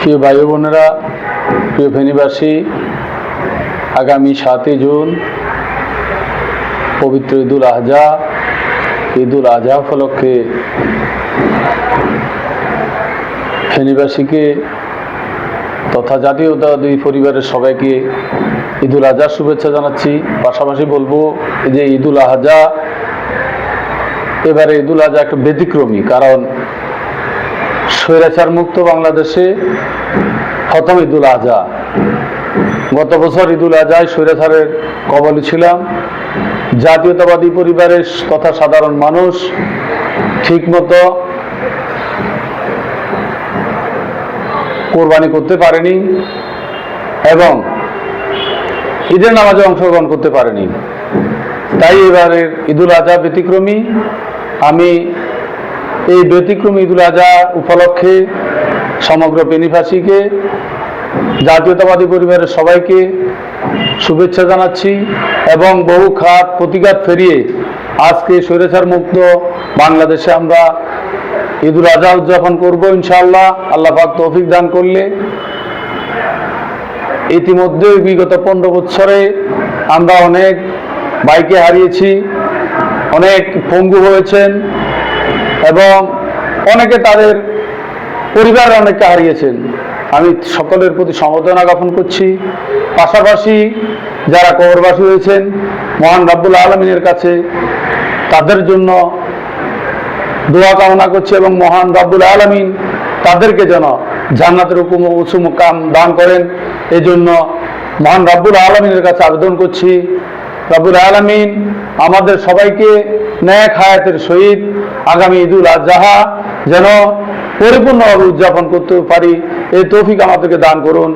প্রিয় ভাই বোনেরা, প্রিয় ফেনীবাসী, আগামী সাতই জুন পবিত্র ঈদুল আজহা ঈদুল আজহা উপলক্ষে ফেনীবাসীকে তথা জাতীয়তাবাদী পরিবারের সবাইকে ঈদুল আজহার শুভেচ্ছা জানাচ্ছি। পাশাপাশি বলব যে ঈদুল আজহা, এবারে ঈদুল আজহা একটা ব্যতিক্রমী, কারণ স্বৈরাচার মুক্ত বাংলাদেশে প্রথম ঈদুল আজহা। গত বছর ঈদুল আজহায় স্বৈরাচারের কবলে ছিলাম। জাতীয়তাবাদী পরিবারের তথা সাধারণ মানুষ ঠিকমতো কোরবানি করতে পারেনি এবং ঈদের নামাজে অংশগ্রহণ করতে পারেনি। তাই এবারের ঈদুল আজহা ব্যতিক্রমী। আমি এই ব্যতিক্রমী ঈদুল আজহা উপলক্ষে সমগ্র পেনিফাসীকে জাতীয়তাবাদী পরিবারের সবাইকে শুভেচ্ছা জানাচ্ছি এবং বহু খাত প্রতিঘাত ফেরিয়ে আজকে স্বৈরাচার মুক্ত বাংলাদেশে আমরা ঈদুল আজহা উদযাপন করব ইনশাআল্লাহ। আল্লাহ পাক তৌফিক দান করলে ইতিমধ্যে বিগত পনেরো বছরে আমরা অনেক বাইকে হারিয়েছি, অনেক পঙ্গু হয়েছেন এবং অনেকে তাদের পরিবার অনেককে হারিয়েছেন। আমি সকলের প্রতি সমবেদনা জ্ঞাপন করছি। পাশাপাশি যারা কবরবাসী হয়েছেন মহান রাব্বুল আলমিনের কাছে তাদের জন্য দোয়া কামনা করছি এবং মহান রাব্বুল আলমিন তাদেরকে যেন জান্নাতের হুকুম উঁচু মুকাম দান করেন। এই জন্য মহান রাব্বুল আলমিনের কাছে আবেদন করছি। রাব্বুল আলমিন আমাদের সবাইকে ন্যাক হায়াতের সহিত আগামী ঈদুল আজহা যেন পরিপূর্ণভাবে উদযাপন করতে পারি। এই তৌফিক আমাদেরকে দান করুন।